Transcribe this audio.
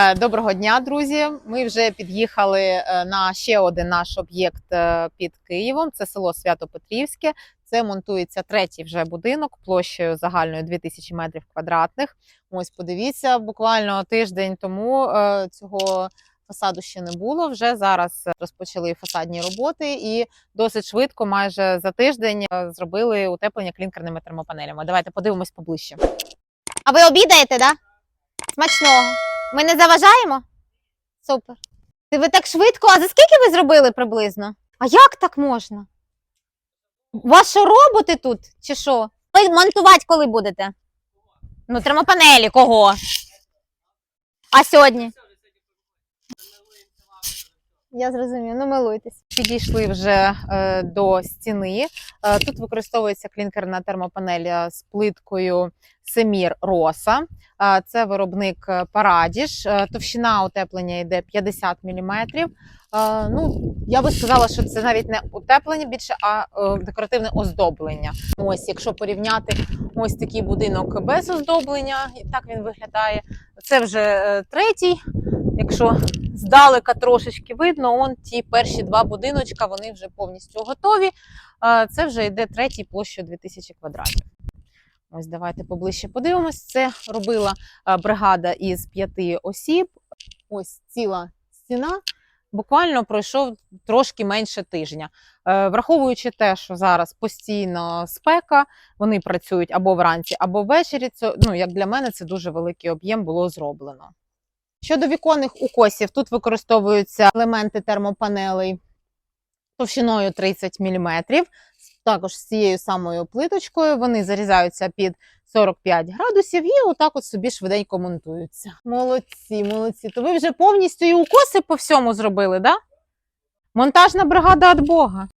Е, Доброго дня, друзі. Ми вже під'їхали е, на ще один наш об'єкт е, під Києвом. Це село Свято-Петрівське. Це монтується третій вже будинок площею загальною 2000 метрів квадратних. Ось подивіться, буквально тиждень тому цього фасаду ще не було. Вже зараз розпочали фасадні роботи, і досить швидко, майже за тиждень, зробили утеплення клінкерними термопанелями. Давайте подивимось поближче. А ви обідаєте, да? Смачного. Ми не заважаємо? Супер. Ви так швидко, а за скільки ви зробили приблизно? А як так можна? Що роботи тут? Чи що? Ви монтувати коли будете? Ну, термопанелі кого? А сьогодні? Я зрозумів, ну милуйтесь. Підійшли вже е, до стіни. Е, тут використовується клінкерна термопанель е, з плиткою Семір Роса. Е, це виробник е, Парадіж. Е, товщина утеплення йде 50 мм. Е, ну, я би сказала, що це навіть не утеплення більше, а е, декоративне оздоблення. Ось, якщо порівняти ось такий будинок без оздоблення, і так він виглядає. Це вже е, третій. Якщо здалека трошечки видно, он ті перші два будиночка, вони вже повністю готові. Це вже йде третій площою 2000 квадратів. Ось давайте поближче подивимось. Це робила бригада із п'яти осіб. Ось ціла стіна. Буквально пройшов трошки менше тижня. Е, Враховуючи те, що зараз постійно спека, вони працюють або вранці, або ввечері. Це ну як для мене це дуже великий об'єм було зроблено. Щодо віконних укосів, тут використовуються елементи термопанелей товщиною 30 мм, також з цією самою плиточкою. Вони зарізаються під 45 градусів і отак от собі швиденько монтуються. Молодці, молодці. То ви вже повністю і укоси по всьому зробили, да? Монтажна бригада від Бога.